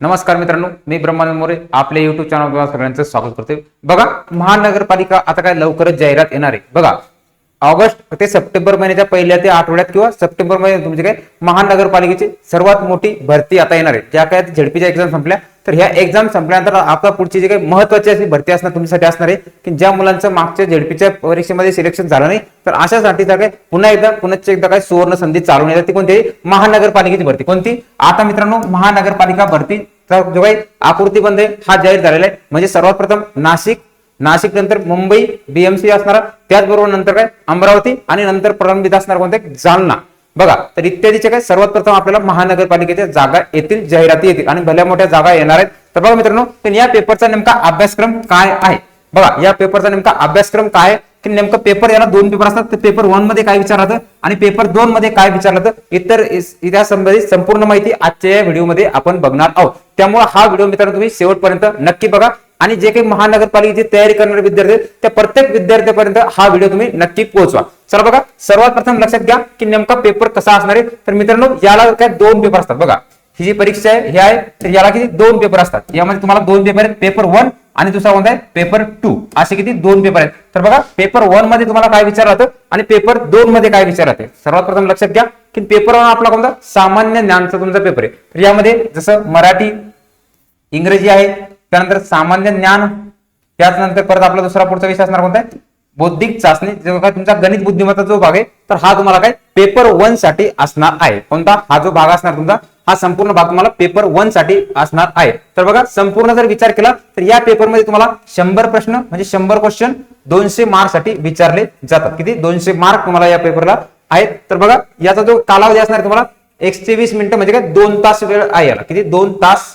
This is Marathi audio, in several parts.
नमस्कार मित्रांनो मी ब्रह्मानंद मोरे आपल्या युट्यूब चॅनल सगळ्यांचं स्वागत करते बघा महानगरपालिका आता काय लवकरच जाहिरात येणार आहे. बघा ऑगस्ट ते सप्टेंबर महिन्याच्या पहिल्या ते आठवड्यात किंवा सप्टेंबर महिन्यात तुमची काय महानगरपालिकेची सर्वात मोठी भरती आता येणार आहे. ज्या काय झडपीच्या एक्झाम संपल्या तर ह्या एक्झाम संपल्यानंतर आता पुढची जी काही महत्वाची अशी भरती असणार तुमच्यासाठी असणार आहे की ज्या मुलांचं मागच्या झडपीच्या परीक्षेमध्ये सिलेक्शन झालं नाही तर अशासाठी काय पुन्हा एकदा पुन्हा एकदा काय सुवर्ण संधी चालून येतात ती कोणती महानगरपालिकेची भरती. कोणती? आता मित्रांनो महानगरपालिका भरती तर जो काही आकृतीबंध आहे हा जाहीर झालेला आहे. म्हणजे सर्वात प्रथम नाशिक नाशिक नंतर मुंबई बीएमसी असणार त्याचबरोबर नंतर काय? अमरावती आणि नंतर प्रलंबित असणार कोणते? जालना. बघा तर इत्यादीचे काय? सर्वात प्रथम आपल्याला महानगरपालिकेच्या जागा येतील जाहिराती येतील. आणि भल्या मोठ्या जागा येणार आहेत. तर बघा मित्रांनो तर या पेपरचा नेमका अभ्यासक्रम काय आहे? बघा या पेपरचा नेमका अभ्यासक्रम काय आहे? की नेमकं पेपर याला दोन पेपर असतात. तर पेपर वनमध्ये काय विचारलं आणि पेपर दोन मध्ये काय विचारलं जातं? इतर इतिहास संबंधित संपूर्ण माहिती आजच्या या व्हिडिओमध्ये आपण बघणार आहोत. त्यामुळे हा व्हिडिओ मित्रांनो तुम्ही शेवटपर्यंत नक्की बघा. आणि जे काही महानगरपालिकेची तयारी करणारे विद्यार्थी त्या प्रत्येक विद्यार्थ्यापर्यंत हा व्हिडिओ तुम्ही नक्की पोहोचवा. चला बघा सर्वात प्रथम लक्षात घ्या की नेमका पेपर कसा असणार आहे. तर मित्रांनो याला काय दोन पेपर असतात. बघा ही जी परीक्षा आहे ही आहे तर याला किती? दोन पेपर असतात. यामध्ये तुम्हाला दोन पेपर आहेत पेपर वन आणि दुसरा कोणता आहे? पेपर टू असे किती? दोन पेपर आहेत. तर बघा पेपर वनमध्ये तुम्हाला काय विचारलं जातं आणि पेपर दोन मध्ये काय विचारलं जाते सर्वात प्रथम लक्षात घ्या की पेपर वन आपला कोणता? सामान्य ज्ञानचा तुमचा पेपर आहे. तर यामध्ये जसं मराठी इंग्रजी आहे त्यानंतर सामान्य ज्ञान त्याचनंतर परत आपला दुसरा पुढचा विषय असणार कोणता आहे? बौद्धिक चाचणी. जो काय तुमचा गणित बुद्धिमत्ता जो भाग आहे तर हा तुम्हाला काय? पेपर वनसाठी असणार आहे. कोणता? हा जो भाग असणार तुमचा हा संपूर्ण भाग तुम्हाला पेपर वनसाठी असणार आहे. तर बघा संपूर्ण जर विचार केला तर या पेपरमध्ये तुम्हाला शंभर प्रश्न म्हणजे शंभर क्वेश्चन दोनशे मार्कसाठी विचारले जातात. किती? दोनशे मार्क तुम्हाला या पेपरला आहेत. तर बघा याचा जो कालावधी असणार तुम्हाला एकशे वीस मिनिटं म्हणजे काय? दोन तास वेळ आहे याला. किती? दोन तास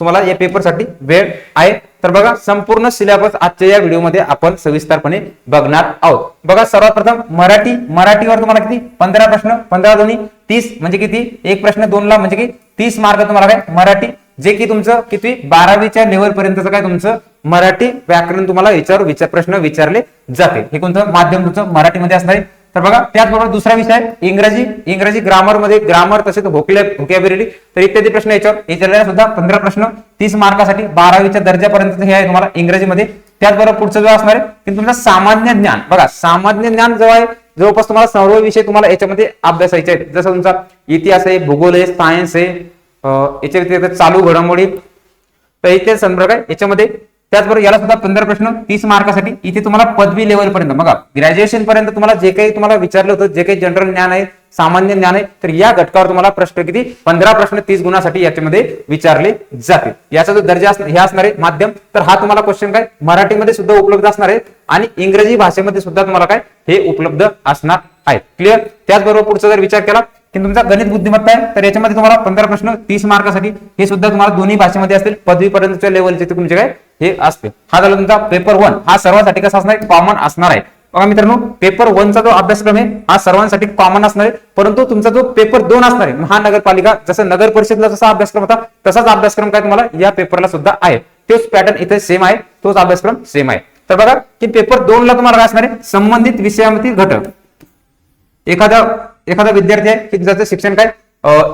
तुम्हाला या पेपरसाठी वेळ आहे. तर बघा संपूर्ण सिलेबस आजच्या या व्हिडिओमध्ये आपण सविस्तरपणे बघणार आहोत. बघा सर्वात प्रथम मराठी मराठीवर तुम्हाला किती? पंधरा प्रश्न पंधरा दोन्ही तीस म्हणजे किती? एक प्रश्न दोनला म्हणजे की तीस मार्क तुम्हाला काय? मराठी. जे की तुमचं किती? बारावीच्या लेवल पर्यंतचं काय तुमचं? मराठी व्याकरण तुम्हाला याच्यावर विचार प्रश्न विचारले जाते हे कोणतं? माध्यम तुमचं मराठीमध्ये असणार आहे. तर बघा त्याचबरोबर दुसरा विषय आहे इंग्रजी. इंग्रजी ग्रामरमध्ये ग्रामर तसेच भोकले भोकॅबिलिटी तर इत्यादी प्रश्न याच्यावर विचारलेला सुद्धा पंधरा प्रश्न तीस मार्कासाठी बारावीच्या दर्जापर्यंत हे आहे तुम्हाला इंग्रजीमध्ये. त्याचबरोबर पुढचं जो असणार आहे की तुमचं सामान्य ज्ञान. बघा सामान्य ज्ञान जो आहे जवळपास तुम्हाला सर्व विषय तुम्हाला याच्यामध्ये अभ्यासायचे आहेत. जसं तुमचा इतिहास आहे भूगोल आहे सायन्स आहे याच्या व्यतिरिक्त चालू घडामोडी तर इथे संदर्भ आहे याच्यामध्ये त्याचबरोबर याला सुद्धा पंधरा प्रश्न तीस मार्कासाठी. इथे तुम्हाला पदवी लेवल पर्यंत बघा ग्रॅज्युएशन पर्यंत तुम्हाला जे काही तुम्हाला विचारलं होतं जे काही जनरल ज्ञान आहे सामान्य ज्ञान आहे तर या घटकावर तुम्हाला प्रश्न किती? पंधरा प्रश्न तीस गुणासाठी याच्यामध्ये विचारले जातील याचा जो दर्जा हे असणार आहे माध्यम. तर हा तुम्हाला क्वेश्चन काय? मराठीमध्ये सुद्धा उपलब्ध असणार आहे आणि इंग्रजी भाषेमध्ये सुद्धा तुम्हाला काय? हे उपलब्ध असणार आहे. क्लिअर त्याचबरोबर पुढचा जर विचार केला की तुमचा गणित बुद्धिमत्ता आहे तर याच्यामध्ये तुम्हाला पंधरा प्रश्न तीस मार्कासाठी हे सुद्धा तुम्हाला दोन्ही भाषेमध्ये असतील. पदवीपर्यंतच्या लेवलचे तुमचे काय हे असते हा झाला तुमचा पेपर वन हा सर्वांसाठी कसा असणार कॉमन असणार आहे. बघा मित्रांनो पेपर वनचा जो अभ्यासक्रम आहे हा सर्वांसाठी कॉमन असणार आहे. परंतु तुमचा जो पेपर दोन असणार आहे महानगरपालिका जसं नगर परिषदला जसा अभ्यासक्रम होता तसाच अभ्यासक्रम काय तुम्हाला या पेपरला सुद्धा आहे. तोच पॅटर्न इथे सेम आहे तोच अभ्यासक्रम सेम आहे. तर बघा की पेपर दोन ला तुम्हाला काय असणार आहे? संबंधित विषयामधील घटक. एखादा एखादा विद्यार्थी आहे की ज्याचं शिक्षण काय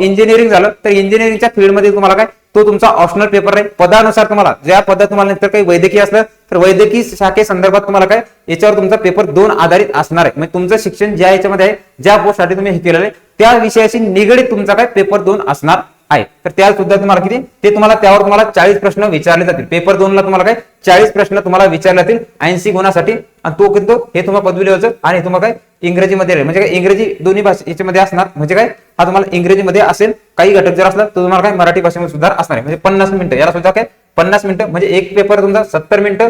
इंजिनिअरिंग झालं तर इंजिनिअरिंगच्या फील्डमध्ये तुम्हाला काय तो तुमचा ऑप्शनल पेपर आहे. पदानुसार तुम्हाला ज्या पदात तुम्हाला नंतर काही वैद्यकीय असलं तर वैद्यकीय शाखे संदर्भात तुम्हाला काय याच्यावर तुमचा पेपर दोन आधारित असणार आहे. म्हणजे तुमचं शिक्षण ज्या याच्यामध्ये आहे ज्या पोस्टसाठी तुम्ही हे केलेलं आहे त्या विषयाशी निगडीत तुमचा काय पेपर दोन असणार. आहे. तर त्या सुद्धा तुम्हाला किती? ते तुम्हाला त्यावर तुम्हाला चाळीस प्रश्न विचारले जातील. पेपर दोन ला तुम्हाला काय? चाळीस प्रश्न तुम्हाला विचारले जातील. ऐंशी गुणासाठी. आणि तो किती हे तुम्हाला पदवी लेवलचं आणि तुम्हाला काय? इंग्रजीमध्ये राहील. म्हणजे काय? इंग्रजी दोन्ही भाषे याच्यामध्ये असणार. म्हणजे काय? हा तुम्हाला इंग्रजीमध्ये असेल. काही घटक जर असला तर तुम्हाला काय? मराठी भाषेमध्ये सुद्धा असणार आहे. म्हणजे पन्नास मिनिटं. याला सुद्धा काय? पन्नास मिनिटं. म्हणजे एक पेपर तुमचा सत्तर मिनिटं.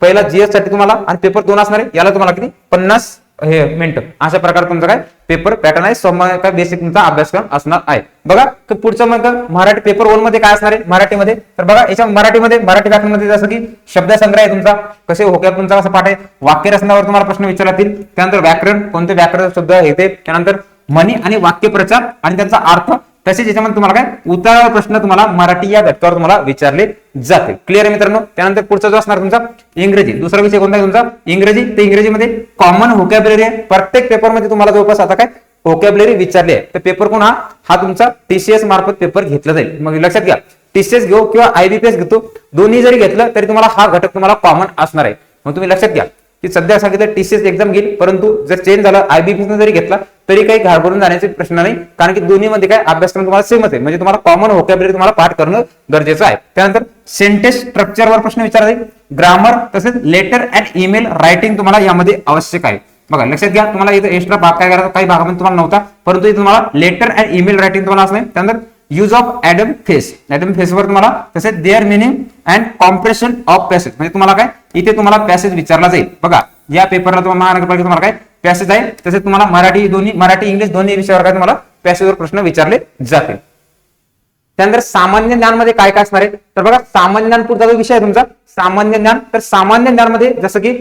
पहिला जीएससाठी तुम्हाला आणि पेपर दोन असणार आहे. याला तुम्हाला किती? पन्नास हे मिनिटं अशा प्रकारे तुमचा काय पेपर पॅटर्न आहे सम काय बेसिक तुमचा अभ्यासक्रम असणार आहे. बघा तर पुढचं मग मराठी पेपर वनमध्ये काय असणार आहे? मराठीमध्ये. तर बघा याच्या मराठीमध्ये मराठी व्याकरणमध्ये जसं की शब्दसंग्रह आहे तुमचा कसे होक्यात तुमचा कसा पाठ आहे? वाक्य रचनावर तुम्हाला प्रश्न विचारतील. त्यानंतर व्याकरण कोणते व्याकरण शब्द येते? त्यानंतर म्हणी आणि वाक्यप्रचार आणि त्यांचा अर्थ तसेच याच्यामध्ये तुम्हाला काय? उतार प्रश्न तुम्हाला मराठी या घटकावर तुम्हाला विचारले जाते क्लिअर आहे मित्रांनो? त्यानंतर पुढचा जो असणार तुमचा इंग्रजी. दुसरा विषय कोणता तुमचा? इंग्रजी. ते इंग्रजीमध्ये कॉमन होकॅबलरी आहे. प्रत्येक पेपरमध्ये तुम्हाला जवळपास आता काय? होकॅबलरी विचारली आहे. तर पेपर कोण हा? हा तुमचा टीसीएस मार्फत पेपर घेतला जाईल. मग लक्षात घ्या. टीसीएस घेऊ किंवा आयबीपीएस घेतो. दोन्ही जरी घेतलं तरी तुम्हाला हा घटक तुम्हाला कॉमन असणार आहे. मग तुम्ही लक्षात घ्या. की सध्या सांगितलं टीसीएस एक्झाम घेईल परंतु जर चेंज झालं आयबीपीएस जरी घेतला तरी काही घाबरून जाण्याचे प्रश्न नाही. कारण की दोन्हीमध्ये काय अभ्यासक्रम तुम्हाला सेमच आहे. म्हणजे तुम्हाला कॉमन व्होकॅबलरी तुम्हाला पाठ करणं गरजेचं आहे. त्यानंतर सेंटेन्स स्ट्रक्चरवर प्रश्न विचारला. जाईल ग्रामर तसेच लेटर अँड ईमेल रायटिंग तुम्हाला यामध्ये आवश्यक आहे. बघा लक्षात घ्या तुम्हाला इथं एक्स्ट्रा भाग काय करायचा काही भागामध्ये तुम्हाला नव्हता परंतु तुम्हाला लेटर अँड ईमेल रायटिंग तुम्हाला असणार नाही त्यानंतर use of idiom phrase Adam फेसवर तुम्हाला तसेच their meaning and comprehension of passage म्हणजे तुम्हाला काय? इथे तुम्हाला पॅसेज विचारला जाईल. बघा या पेपरला तुम्हाला महानगरपालिका तुम्हाला काय? पॅसेज आहे. तसेच तुम्हाला मराठी दोन्ही मराठी इंग्लिश दोन्ही विषयावर काय तुम्हाला? पॅसेजवर प्रश्न विचारले जातील. त्यानंतर सामान्य ज्ञानमध्ये काय काय असणार आहे? तर बघा सामान्य ज्ञान पुढचा जो विषय आहे तुमचा सामान्य ज्ञान तर सामान्य ज्ञानमध्ये जसं की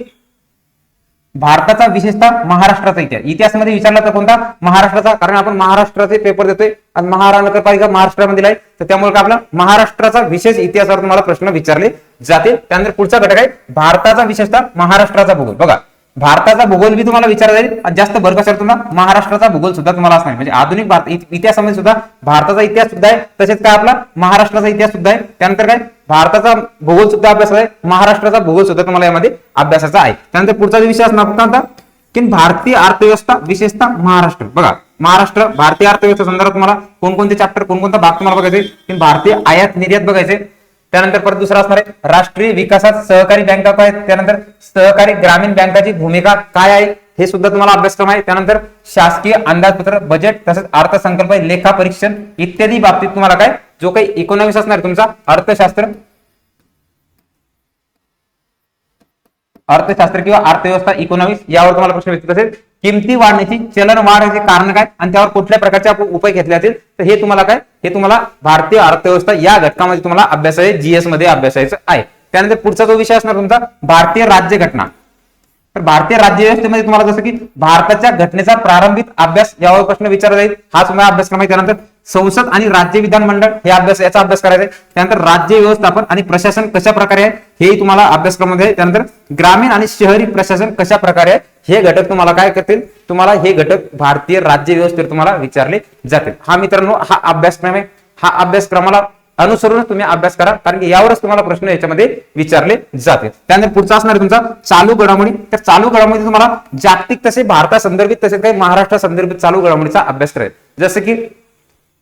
भारताचा विशेषतः महाराष्ट्राचा इतिहास. इतिहासमध्ये विचारला तर कोणता? महाराष्ट्राचा. कारण आपण महाराष्ट्राचे पेपर देतोय. आणि महानगरपालिका महाराष्ट्रामध्ये आहे. तर त्यामुळे काय आपला? महाराष्ट्राचा विशेष इतिहासावर तुम्हाला प्रश्न विचारले जाते. त्यानंतर पुढचा घटक आहे. भारताचा विशेषतः महाराष्ट्राचा भूगोल. बघा भारताचा भूगोल बी तुम्हाला विचारला जाईल. आणि जास्त भर कशावर तुम्हाला महाराष्ट्राचा भूगोल सुद्धा तुम्हाला असणार म्हणजे आधुनिक भारत इतिहासामध्ये सुद्धा भारताचा इतिहास सुद्धा आहे. तसेच काय आपला? महाराष्ट्राचा इतिहास सुद्धा आहे. त्यानंतर काय? भारताचा भूगोल सुद्धा अभ्यास आहे महाराष्ट्राचा भूगोल सुद्धा तुम्हाला यामध्ये अभ्यासाचा आहे. त्यानंतर पुढचा विषय असणार आता की भारतीय अर्थव्यवस्था विशेषतः महाराष्ट्र. बघा महाराष्ट्र भारतीय अर्थव्यवस्था संदर्भात तुम्हाला कोणकोणते चॅप्टर कोणकोणता भाग तुम्हाला बघायचे? की भारतीय आयात निर्यात बघायचे. त्यानंतर परत दुसरा असणार आहे राष्ट्रीय विकासात सहकारी बँका काय आहेत. त्यानंतर सहकारी ग्रामीण बँकाची भूमिका काय आहे? हे सुद्धा तुम्हाला अभ्यासक्रम आहे. त्यानंतर शासकीय अंदाजपत्र बजेट तसेच अर्थसंकल्प लेखा परीक्षण इत्यादी बाबतीत तुम्हाला काय? जो काही इकॉनॉमिक्स असणार तुमचा अर्थशास्त्र. अर्थशास्त्र किंवा अर्थव्यवस्था इकॉनॉमिक्स यावर तुम्हाला प्रश्न विचारत असेल किमती वाढण्याची चलन वाढण्याचे कारण काय आणि त्यावर कुठल्या प्रकारचे उपाय घेतले असतील तर हे तुम्हाला काय हे तुम्हाला भारतीय अर्थव्यवस्था या घटकामध्ये तुम्हाला अभ्यास आहे जीएसमध्ये अभ्यासायचं आहे त्यानंतर पुढचा जो विषय असणार तुमचा भारतीय राज्य घटना. तर भारतीय राज्य व्यवस्थेमध्ये तुम्हाला जसं की भारताच्या घटनेचा प्रारंभिक अभ्यास यावर प्रश्न विचारला जाईल हा तुम्हाला अभ्यासक्रम आहे. त्यानंतर संसद आणि राज्य विधानमंडळ हे अभ्यास याचा अभ्यास करायचा आहे. त्यानंतर राज्य व्यवस्थापन आणि प्रशासन कशा प्रकारे आहे हे तुम्हाला अभ्यासक्रमामध्ये आहे. त्यानंतर ग्रामीण आणि शहरी प्रशासन कशा प्रकारे आहे हे घटक तुम्हाला काय करतील? तुम्हाला हे घटक भारतीय राज्य व्यवस्थेवर तुम्हाला विचारले जातील. हा मित्रांनो हा अभ्यासक्रम आहे. हा अभ्यासक्रमाला अनुसरूनच तुम्ही अभ्यास करा कारण की यावरच तुम्हाला प्रश्न याच्यामध्ये विचारले जाते त्यानंतर पुढचा असणार आहे तुमचा चालू घडामोडी. तर चालू घडामोडी तुम्हाला जागतिक तसे भारता संदर्भित तसेच काही महाराष्ट्र संदर्भित चालू घडामोडीचा अभ्यास करेल जसं की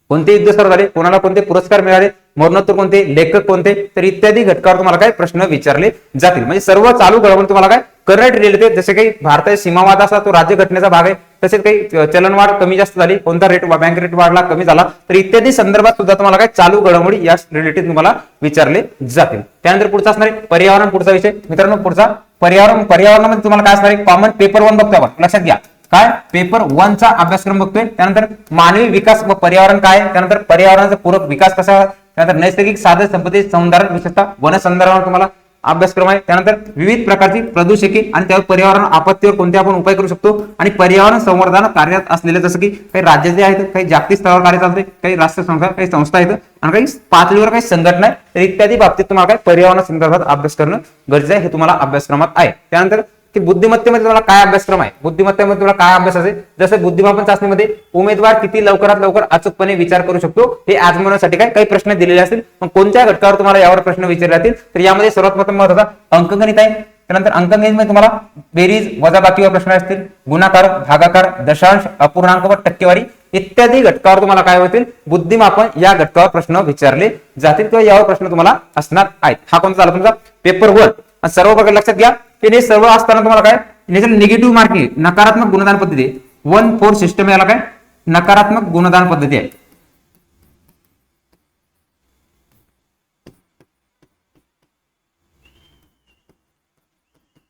कोणते युद्ध सर झाले कोणाला कोणते पुरस्कार मिळाले मरणोत्तर कोणते लेखक कोणते तर इत्यादी घटकावर तुम्हाला काय प्रश्न विचारले जातील. म्हणजे सर्व चालू घडामोडी तुम्हाला काय करंट रिलेटेड जसे काही भारताचा सीमावाद असा तो राज्य घटनेचा भाग आहे तसेच काही चलनवाढ कमी जास्त झाली कोणता रेट बँक रेट वाढला कमी झाला तर इत्यादी संदर्भात सुद्धा तुम्हाला काय चालू घडामोडी या रिलेटेड तुम्हाला विचारले जातील. त्यानंतर पुढचा असणार आहे पर्यावरण पुढचा विषय. मित्रांनो पुढचा पर्यावरण पर्यावरणामध्ये तुम्हाला काय असणार आहे? कॉमन पेपर वन बघतो आपण लक्षात घ्या. काय? पेपर वन चा अभ्यासक्रम बघतोय. त्यानंतर मानवी विकास व पर्यावरण काय? त्यानंतर पर्यावरणाचा पूरक विकास कसा? त्यानंतर नैसर्गिक साधन संपत्ती संधारण विशेषतः वन संदर्भावर तुम्हाला अभ्यासक्रम आहे. त्यानंतर विविध प्रकारची प्रदूषके आणि त्यावर पर्यावरण आपत्तीवर कोणते आपण उपाय करू शकतो? आणि पर्यावरण संवर्धन कार्यात असलेले जसं की काही राज्य जे आहेत काही जागतिक स्तरावर कार्य चालते काही राष्ट्रीय संस्था काही संस्था आहेत आणि काही पातळीवर काही संघटना आहे तर इत्यादी बाबतीत तुम्हाला काय? पर्यावरण संदर्भात अभ्यास करणं गरजेचं आहे. हे तुम्हाला अभ्यासक्रमात आहे. त्यानंतर की बुद्धिमत्तेमध्ये तुम्हाला काय अभ्यासक्रम आहे? बुद्धिमत्तेमध्ये तुम्हाला काय अभ्यास असेल? जसं बुद्धिमापन चाचणीमध्ये उमेदवार किती लवकरात लवकर अचूकपणे विचार करू शकतो हे आजमावण्यासाठी काय काही प्रश्न दिलेले असतील. मग कोणत्या घटकावर तुम्हाला यावर प्रश्न विचारले जातील? तर यामध्ये सर्वात प्रथम महत्त्वाचा अंकगणित आहे. त्यानंतर अंकगणितमध्ये तुम्हाला बेरीज वजाबाकीवर प्रश्न असतील. गुणाकार भागाकार दशांश अपूर्णांक व टक्केवारी इत्यादी घटकावर तुम्हाला काय होतील? बुद्धिमापन या घटकावर प्रश्न विचारले जातील किंवा यावर प्रश्न तुम्हाला असणार आहेत. हा कोणता झाला तुमचा? Paper one. सर्व प्रकार लक्षात घ्या. हे सर्व असताना तुम्हाला काय? निगेटिव्ह मार्किंग नकारात्मक गुणदान पद्धती वन फोर सिस्टम याला काय? नकारात्मक गुणदान पद्धती आहे.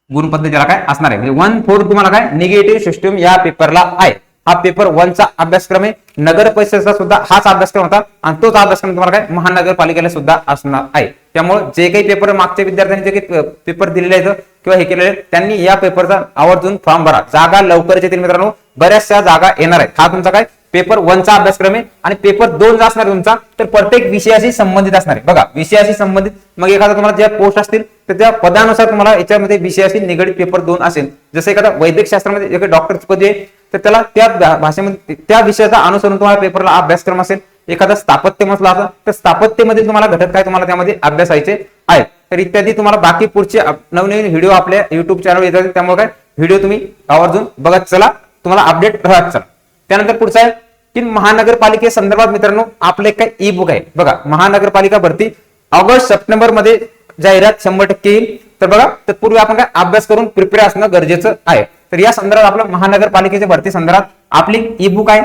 गुण पद्धतीला काय? असणार आहे. म्हणजे वन फोर तुम्हाला काय? निगेटिव्ह सिस्टम या पेपरला आहे. हा पेपर वनचा अभ्यासक्रम आहे. नगर परिषदेचा सुद्धा हाच अभ्यासक्रम होता. आणि तोच अभ्यासक्रम तुम्हाला काय? महानगरपालिकेला सुद्धा असणार आहे. त्यामुळे जे काही पेपर मागच्या विद्यार्थ्यांनी जे काही पेपर दिलेले आहेत किंवा हे केलेले आहेत, त्यांनी या पेपरचा आवर्जून फॉर्म भरा. जागा लवकरच येतील मित्रांनो. बऱ्याचशा जागा येणार आहेत. हा तुमचा काय? पेपर वनचा अभ्यासक्रम आहे आणि पेपर दोन चा असणार तुमचा तर प्रत्येक विषयाशी संबंधित असणार आहे. बघा विषयाशी संबंधित. मग एखादा तुम्हाला ज्या पोस्ट असतील तर त्या पदानुसार तुम्हाला याच्यामध्ये विषयाशी निगडीत पेपर दोन असेल. जसं एखादा वैद्यक शास्त्रामध्ये जे काही आहे तर त्याला त्या भाषेमध्ये त्या विषयाचा अनुसरून तुम्हाला पेपरला अभ्यासक्रम असेल. एखादा स्थापत्य म्हटलं असं तर स्थापत्यमध्ये तुम्हाला घटक काय तुम्हाला त्यामध्ये अभ्यासायचे आहेत. तर इत्यादी तुम्हाला बाकी पुढचे नवनवीन व्हिडिओ आपल्या युट्यूब चॅनल येतात त्यामुळे काय? व्हिडिओ तुम्ही आवर्जून बघत चला. तुम्हाला अपडेट राहत चला. त्यानंतर पुढचा आहे की महानगरपालिके संदर्भात मित्रांनो आपले काय ई बुक आहे. बघा महानगरपालिका भरती ऑगस्ट सप्टेंबरमध्ये जाहिरात शंभर टक्के येईल. तर बघा तत्पूर्वी आपण काय अभ्यास करून प्रिपेअर असणं गरजेचं आहे. तर या संदर्भात आपलं महानगरपालिकेच्या भरती संदर्भात आपली ई बुक आहे.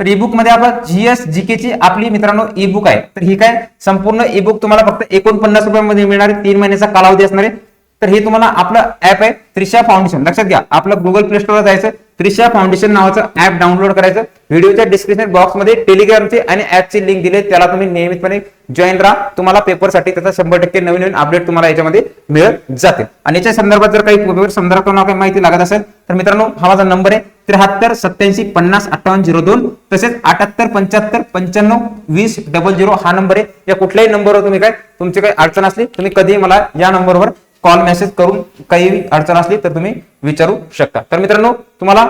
तर ई बुकमध्ये आपण जीएस जीके ची आपली मित्रांनो ई बुक आहे. तर ही काय? संपूर्ण ई बुक तुम्हाला फक्त एकोणपन्नास रुपयामध्ये मिळणार तीन महिन्याचा कालावधी असणार आहे. तर हे तुम्हाला आपलं ऍप आहे त्रिशा फाउंडेशन लक्षात घ्या आपलं गुगल प्ले स्टोरला जायचं त्रिशा फाउंडेशन नावाचं ऍप डाउनलोड करायचं. व्हिडिओच्या डिस्क्रिप्शन बॉक्समध्ये टेलिग्रामची आणि ऍपची लिंक दिली त्याला तुम्ही नियमितपणे जॉईन राहा. तुम्हाला पेपरसाठी त्याचा शंभर टक्के नवीन नवीन अपडेट तुम्हाला याच्यामध्ये मिळत जाते. आणि याच्या संदर्भात जर काही संदर्भात तुम्हाला काही माहिती लागत असेल तर मित्रांनो हा माझा नंबर आहे. त्र्याहत्तर सत्याऐंशी पन्नास अठ्ठावन्न झिरो दोन तसेच अठ्याहत्तर पंच्याहत्तर पंच्याण्णव वीस डबल झिरो हा नंबर आहे. या कुठल्याही नंबरवर तुम्ही काय तुमची काही अडचण असली तुम्ही कधीही मला या नंबरवर कॉल मेसेज करून काही अडचण असली तर तुम्ही विचारू शकता. तर मित्रांनो तुम्हाला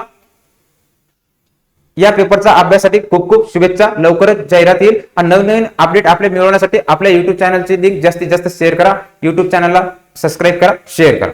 या पेपरचा अभ्यासासाठी खूप खूप शुभेच्छा. लवकरच जाहिरात येईल. आणि नवनवीन अपडेट आपले मिळवण्यासाठी आपल्या युट्यूब चॅनलची लिंक जास्तीत जास्त शेअर करा. युट्यूब चॅनलला सबस्क्राईब करा शेअर करा.